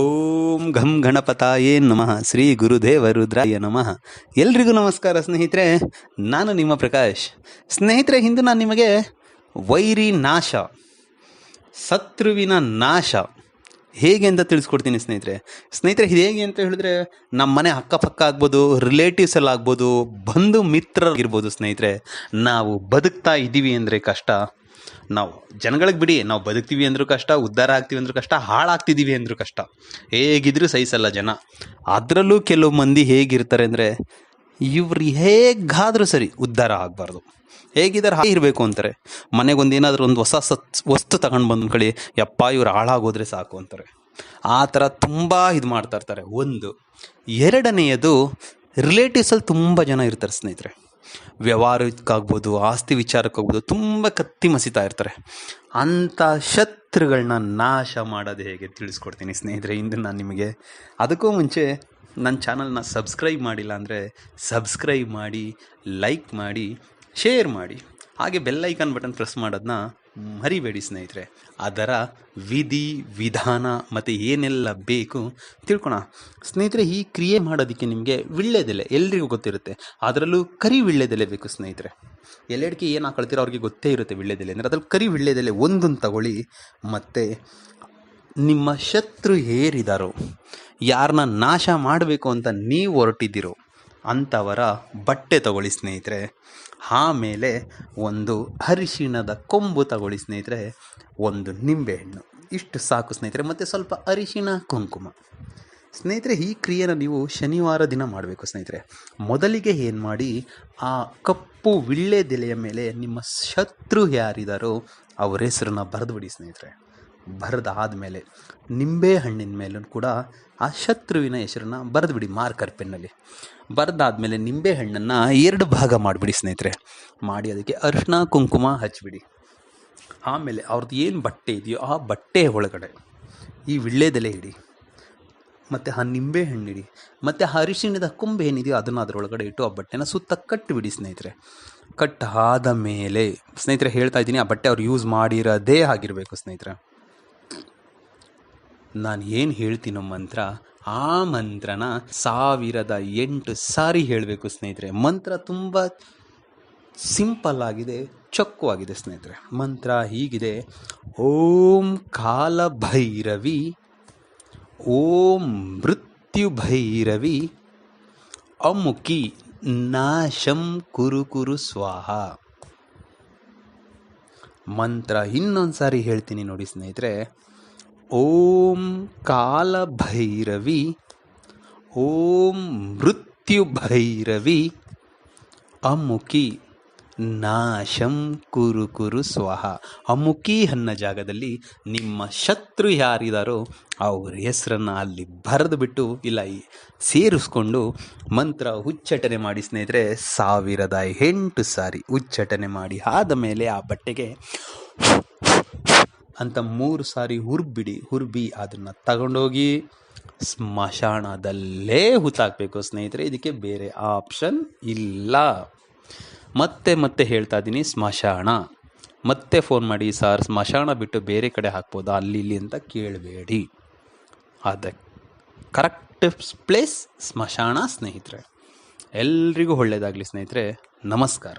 ಓಂ ಘಂ ಗಣಪತಾಯೇ ನಮಃ. ಶ್ರೀ ಗುರುದೇವ ರುದ್ರಾಯ ನಮಃ. ಎಲ್ರಿಗೂ ನಮಸ್ಕಾರ ಸ್ನೇಹಿತರೆ, ನಾನು ನಿಮ್ಮ ಪ್ರಕಾಶ್. ಸ್ನೇಹಿತರೆ ಹಿಂದೆ ನಾನು ನಿಮಗೆ ವೈರಿ ನಾಶ, ಶತ್ರುವಿನ ನಾಶ ಹೇಗೆ ಅಂತ ತಿಳಿಸ್ಕೊಡ್ತೀನಿ ಸ್ನೇಹಿತರೆ. ಸ್ನೇಹಿತರೆ, ಇದು ಹೇಗೆ ಅಂತ ಹೇಳಿದ್ರೆ ನಮ್ಮ ಮನೆ ಅಕ್ಕಪಕ್ಕ ಆಗ್ಬೋದು ರಿಲೇಟಿವ್ಸ್ ಎಲ್ಲ ಆಗ್ಬೋದು, ಬಂಧು ಮಿತ್ರರಿರ್ಬೋದು ಸ್ನೇಹಿತರೆ. ನಾವು ಬದುಕ್ತಾ ಇದ್ದೀವಿ ಅಂದರೆ ಕಷ್ಟ. ನಾವು ಜನಗಳಿಗೆ ಬಿಡಿ, ನಾವು ಬದುಕ್ತೀವಿ ಅಂದರೂ ಕಷ್ಟ, ಉದ್ಧಾರ ಆಗ್ತೀವಿ ಅಂದರೂ ಕಷ್ಟ ಹಾಳಾಗ್ತಿದ್ದೀವಿ ಅಂದರೂ ಕಷ್ಟ. ಹೇಗಿದ್ರೂ ಸಹಿಸಲ್ಲ ಜನ. ಅದರಲ್ಲೂ ಕೆಲವು ಮಂದಿ ಹೇಗಿರ್ತಾರೆ ಅಂದರೆ, ಇವ್ರು ಹೇಗಾದರೂ ಸರಿ ಉದ್ಧಾರ ಆಗಬಾರ್ದು. ಹೇಗಿದ್ದಾರೆ ಹಾಗೆ ಇರಬೇಕು ಅಂತಾರೆ. ಮನೆಗೊಂದು ಏನಾದರೂ ಒಂದು ಹೊಸ ಸತ್, ವಸ್ತು ತಗೊಂಡು ಬಂದು ಕಳಿ, ಯಪ್ಪ ಇವ್ರು ಹಾಳಾಗೋದ್ರೆ ಸಾಕು ಅಂತಾರೆ. ಆ ಥರ ತುಂಬ ಇದು ಮಾಡ್ತಾ ಇರ್ತಾರೆ. ಒಂದು. ಎರಡನೆಯದು ರಿಲೇಟಿವ್ಸಲ್ಲಿ ತುಂಬ ಜನ ಇರ್ತಾರೆ ಸ್ನೇಹಿತರೆ. ವ್ಯವಹಾರಕ್ಕಾಗ್ಬೋದು, ಆಸ್ತಿ ವಿಚಾರಕ್ಕಾಗ್ಬೋದು ತುಂಬ ಕತ್ತಿ ಮಸಿತಾ ಇರ್ತಾರೆ. ಅಂಥ ಶತ್ರುಗಳನ್ನ ನಾಶ ಮಾಡೋದು ಹೇಗೆ ತಿಳಿಸ್ಕೊಡ್ತೀನಿ ಸ್ನೇಹಿತರೆ, ಇಂದು ನಾನು ನಿಮಗೆ ಅದಕ್ಕೂ ಮುಂಚೆ ನನ್ನ ಚಾನಲ್ನ ಸಬ್ಸ್ಕ್ರೈಬ್ ಮಾಡಿಲ್ಲ ಅಂದರೆ ಸಬ್ಸ್ಕ್ರೈಬ್ ಮಾಡಿ, ಲೈಕ್ ಮಾಡಿ, ಶೇರ್ ಮಾಡಿ. ಹಾಗೆ ಬೆಲ್ ಐಕಾನ್ ಬಟನ್ ಪ್ರೆಸ್ ಮಾಡೋದನ್ನ ಮರಿಬೇಡಿ ಸ್ನೇಹಿತರೆ. ಅದರ ವಿಧಿ, ವಿಧಾನ ಮತ್ತು ಏನೆಲ್ಲ ಬೇಕು ತಿಳ್ಕೊಣ. ಸ್ನೇಹಿತರೆ, ಈ ಕ್ರಿಯೆ ಮಾಡೋದಕ್ಕೆ ನಿಮಗೆ ವಿಳ್ಳೆದೆಲೆ ಎಲ್ರಿಗೂ ಗೊತ್ತಿರುತ್ತೆ. ಅದರಲ್ಲೂ ಕರಿ ವಿಳ್ಳೆದೆಲೆ ಬೇಕು ಸ್ನೇಹಿತರೆ. ಎಲ್ಲೆಡಿಕೆ ಏನು ಹಾಕೊಳ್ತೀರೋ ಅವ್ರಿಗೆ ಗೊತ್ತೇ ಇರುತ್ತೆ ವಿಳ್ಳೆದೆಲೆ ಅಂದರೆ ಅದ್ರಲ್ಲಿ ಕರಿ ವಿಳ್ಳೆದೆಲೆ ಒಂದೊಂದು ತಗೊಳ್ಳಿ. ಮತ್ತು ನಿಮ್ಮ ಶತ್ರು ಏರಿದಾರೋ ಯಾರನ್ನ ನಾಶ ಮಾಡಬೇಕು ಅಂತ ನೀವು ಹೊರಟಿದ್ದೀರೋ, ಅಂಥವರ ಬಟ್ಟೆ ತಗೊಳ್ಳಿ ಸ್ನೇಹಿತರೆ. ಆಮೇಲೆ ಒಂದು ಅರಿಶಿಣದ ಕೊಂಬು ತಗೊಳ್ಳಿ ಸ್ನೇಹಿತರೆ, ಒಂದು ನಿಂಬೆಹಣ್ಣು. ಇಷ್ಟು ಸಾಕು ಸ್ನೇಹಿತರೆ, ಮತ್ತು ಸ್ವಲ್ಪ ಅರಿಶಿಣ ಕುಂಕುಮ. ಸ್ನೇಹಿತರೆ, ಈ ಕ್ರಿಯೆನ ನೀವು ಶನಿವಾರ ದಿನ ಮಾಡಬೇಕು ಸ್ನೇಹಿತರೆ. ಮೊದಲಿಗೆ ಏನು ಮಾಡಿ, ಆ ಕಪ್ಪು ವಿಳ್ಳೆದೆಲೆಯ ಮೇಲೆ ನಿಮ್ಮ ಶತ್ರು ಯಾರಿದಾರೋ, ಅವರ ಹೆಸರನ್ನ ಬರೆದುಬಿಡಿ ಸ್ನೇಹಿತರೆ. ಬರೆದಾದಮೇಲೆ ನಿಂಬೆ ಹಣ್ಣಿನ ಮೇಲೂ ಕೂಡ ಆ ಶತ್ರುವಿನ ಹೆಸರನ್ನ ಬರೆದುಬಿಡಿ ಮಾರ್ಕರ್ ಪೆನ್ನಲ್ಲಿ. ಬರೆದಾದ್ಮೇಲೆ ನಿಂಬೆ ಹಣ್ಣನ್ನು ಎರಡು ಭಾಗ ಮಾಡಿಬಿಡಿ ಸ್ನೇಹಿತರೆ. ಮಾಡಿ ಅದಕ್ಕೆ ಅರಿಶಿನ ಕುಂಕುಮ ಹಚ್ಚಿಬಿಡಿ ಆಮೇಲೆ ಅವ್ರದ್ದು ಏನು ಬಟ್ಟೆ ಇದೆಯೋ ಆ ಬಟ್ಟೆ ಒಳಗಡೆ ಈ ವಿಳ್ಳೆದೆಲೆ ಇಡಿ. ಮತ್ತು ಆ ನಿಂಬೆ ಹಣ್ಣಿಡಿ ಮತ್ತು ಆ ಅರಿಶಿಣದ ಕುಂಬೆ ಏನಿದೆಯೋ ಅದನ್ನು ಅದರೊಳಗಡೆ ಇಟ್ಟು ಆ ಬಟ್ಟೆನ ಸುತ್ತ ಕಟ್ಟಿಬಿಡಿ ಸ್ನೇಹಿತರೆ. ಕಟ್ಟಾದ ಮೇಲೆ, ಸ್ನೇಹಿತರೆ ಹೇಳ್ತಾ ಇದ್ದೀನಿ, ಆ ಬಟ್ಟೆ ಅವ್ರು ಯೂಸ್ ಮಾಡಿರೋದೇ ಆಗಿರಬೇಕು ಸ್ನೇಹಿತರೆ. ನಾನು ಏನು ಹೇಳ್ತೀನೋ ಮಂತ್ರ, ಆ ಮಂತ್ರನ ಸಾವಿರದ ಎಂಟು ಸಾರಿ ಹೇಳಬೇಕು ಸ್ನೇಹಿತರೆ. ಮಂತ್ರ ತುಂಬ ಸಿಂಪಲ್ ಆಗಿದೆ ಚೊಕ್ಕವಾಗಿದೆ ಸ್ನೇಹಿತರೆ. ಮಂತ್ರ ಹೀಗಿದೆ, ಓಂ ಕಾಲ ಭೈರವಿ ಓಂ ಮೃತ್ಯು ಭೈರವಿ ಅಮುಕಿ ನಾಶಂ ಕುರು ಕುರು ಸ್ವಾಹ. ಮಂತ್ರ ಇನ್ನೊಂದು ಸಾರಿ ಹೇಳ್ತೀನಿ ನೋಡಿ ಸ್ನೇಹಿತರೆ. ಓಂ ಕಾಲಭೈರವಿ, ಓಂ ಮೃತ್ಯುಭೈರವಿ, ಅಮುಕಿ ನಾಶಂ ಕುರು ಕುರು ಸ್ವಾಹ. ಅಮುಕಿ ಅನ್ನ ಜಾಗದಲ್ಲಿ ನಿಮ್ಮ ಶತ್ರು ಯಾರಿದಾರೋ ಅವ್ರ ಹೆಸರನ್ನು ಅಲ್ಲಿ ಬರೆದು ಬಿಟ್ಟು ಇಲ್ಲ ಸೇರಿಸ್ಕೊಂಡು ಮಂತ್ರ ಉಚ್ಚಟನೆ ಮಾಡಿ ಸ್ನೇಹಿತರೆ, ಸಾವಿರದ ಎಂಟು ಸಾರಿ ಉಚ್ಚಟನೆ ಮಾಡಿ ಆದ ಮೇಲೆ ಆ ಬಟ್ಟೆಗೆ ಅಂತ ಮೂರು ಸಾರಿ ಹುರ್ಬಿಡಿ, ಹುರ್ಬಿ ಅದನ್ನು ತಗೊಂಡೋಗಿ ಸ್ಮಶಾನದಲ್ಲೇ ಹುತ್ತಾಕಬೇಕು ಸ್ನೇಹಿತರೆ. ಇದಕ್ಕೆ ಬೇರೆ ಆಪ್ಷನ್ ಇಲ್ಲ. ಮತ್ತೆ ಮತ್ತೆ ಹೇಳ್ತಾ ಇದ್ದೀನಿ, ಸ್ಮಶಾನ. ಮತ್ತೆ ಫೋನ್ ಮಾಡಿ, ಸರ್, ಸ್ಮಶಾನ ಬಿಟ್ಟು ಬೇರೆ ಕಡೆ ಹಾಕ್ಬೋದಾ? ಅಲ್ಲಿ, ಇಲ್ಲಿ ಅಂತ ಕೇಳಬೇಡಿ. ಅದ ಕರೆಕ್ಟ್ ಪ್ಲೇಸ್ ಸ್ಮಶಾನ ಸ್ನೇಹಿತರೆ. ಎಲ್ರಿಗೂ ಒಳ್ಳೆಯದಾಗಲಿ ಸ್ನೇಹಿತರೆ. ನಮಸ್ಕಾರ.